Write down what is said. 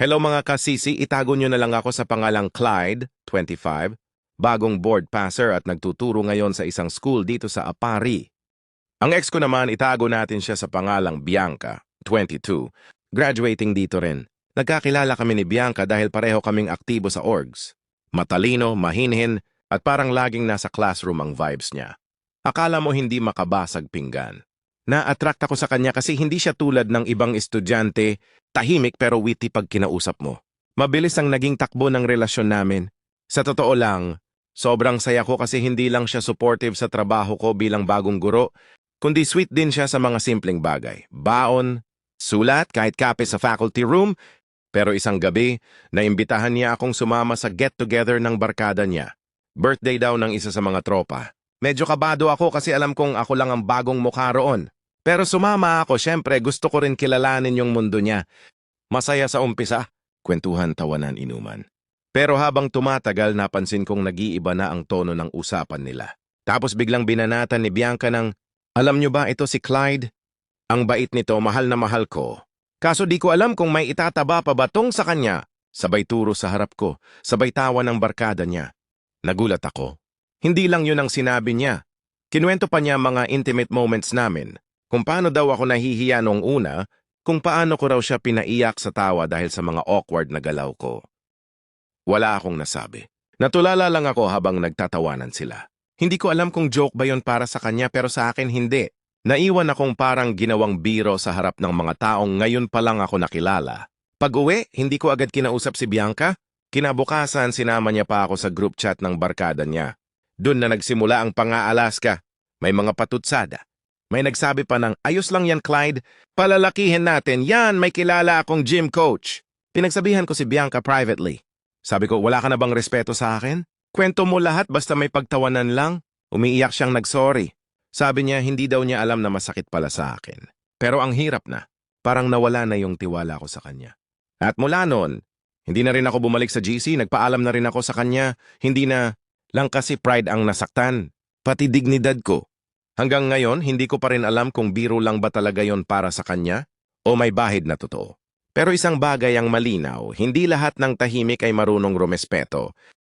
Hello mga kasisi, itago nyo na lang ako sa pangalang Clyde, 25, bagong board passer at nagtuturo ngayon sa isang school dito sa Apari. Ang ex ko naman, itago natin siya sa pangalang Bianca, 22, graduating dito rin. Nagkakilala kami ni Bianca dahil pareho kaming aktibo sa orgs. Matalino, mahinhin, at parang laging nasa classroom ang vibes niya. Akala mo hindi makabasag pinggan. Na-attract ako sa kanya kasi hindi siya tulad ng ibang estudyante, tahimik pero witty pag kinausap mo. Mabilis ang naging takbo ng relasyon namin. Sa totoo lang, sobrang saya ko kasi hindi lang siya supportive sa trabaho ko bilang bagong guro, kundi sweet din siya sa mga simpleng bagay. Baon, sulat, kahit kape sa faculty room, pero isang gabi, naimbitahan niya akong sumama sa get-together ng barkada niya. Birthday daw ng isa sa mga tropa. Medyo kabado ako kasi alam kong ako lang ang bagong mukha roon. Pero sumama ako, syempre gusto ko rin kilalanin yung mundo niya. Masaya sa umpisa, kwentuhan, tawanan, inuman. Pero habang tumatagal, napansin kong nag-iiba na ang tono ng usapan nila. Tapos biglang binanatan ni Bianca ng, Alam niyo ba ito si Clyde? Ang bait nito, mahal na mahal ko. Kaso di ko alam kung may itataba pa ba tong sa kanya. Sabay turo sa harap ko, sabay tawa ng barkada niya. Nagulat ako. Hindi lang yun ang sinabi niya. Kinuwento pa niya mga intimate moments namin. Kung paano daw ako nahihiya noong una, kung paano ko raw siya pinaiyak sa tawa dahil sa mga awkward na galaw ko. Wala akong nasabi. Natulala lang ako habang nagtatawanan sila. Hindi ko alam kung joke ba yon para sa kanya pero sa akin hindi. Naiwan akong parang ginawang biro sa harap ng mga taong ngayon pa lang ako nakilala. Pag uwi, hindi ko agad kinausap si Bianca. Kinabukasan, sinama niya pa ako sa group chat ng barkada niya. Doon na nagsimula ang pang-aalaska. May mga patutsada. May nagsabi pa ng, ayos lang yan Clyde, palalakihin natin, yan may kilala akong gym coach. Pinagsabihan ko si Bianca privately. Sabi ko, wala ka na bang respeto sa akin? Kwento mo lahat basta may pagtawanan lang. Umiiyak siyang nagsorry. Sabi niya, hindi daw niya alam na masakit pala sa akin. Pero ang hirap na. Parang nawala na yung tiwala ko sa kanya. At mula noon, hindi na rin ako bumalik sa GC, nagpaalam na rin ako sa kanya, hindi na lang kasi pride ang nasaktan, pati dignidad ko. Hanggang ngayon, hindi ko pa rin alam kung biro lang ba talaga yon para sa kanya o may bahid na totoo. Pero isang bagay ang malinaw, hindi lahat ng tahimik ay marunong rumespeto.